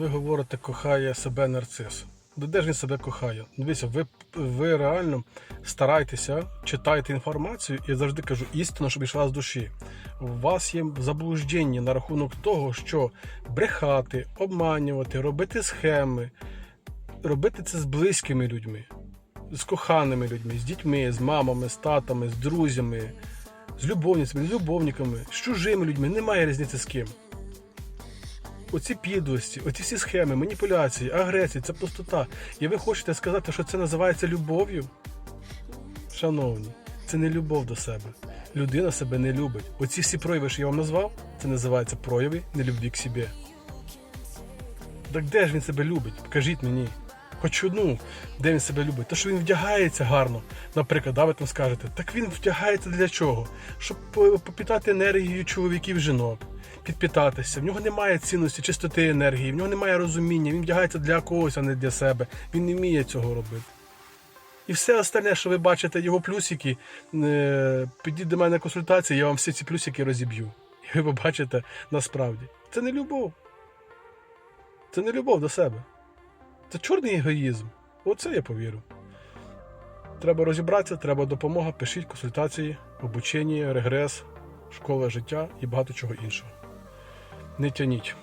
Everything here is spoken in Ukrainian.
Ви говорите, кохає себе нарцис. Ну, Де ж він себе кохає? Дивіться, ви, ви реально старайтеся, читайте інформацію я завжди кажу істину, щоб йшла з душі. У вас є заблуждення на рахунок того, що брехати, обманювати, робити схеми, робити це з близькими людьми, з коханими людьми, з дітьми, з мамами, з татами, з друзями, з любовницями, з любовниками, з чужими людьми. Немає різниці з ким. Оці підлості, оці всі схеми, маніпуляції, агресії, це пустота. І ви хочете сказати, що це називається любов'ю? Шановні, це не любов до себе. Людина себе не любить. Оці всі прояви, що я вам назвав, це називається прояви нелюбві к собі. Так де ж він себе любить? Покажіть мені. Хоч одну, де він себе любить. Те, що він вдягається гарно, наприклад, да, ви там скажете, так він вдягається для чого? Щоб попітати енергію чоловіків жінок, підпітатися. В нього немає цінності, чистоти енергії, в нього немає розуміння, він вдягається для когось, а не для себе. Він не вміє цього робити. І все остальне, що ви бачите, його плюсики, е, підіть до мене на консультацію, я вам всі ці плюсики розіб'ю. І ви побачите насправді. Це не любов. Це не любов до себе. Це чорний егоїзм. Оце я повірю. Треба розібратися, треба допомога, пишіть консультації, обучення, регрес, школа життя і багато чого іншого. Не тяніть.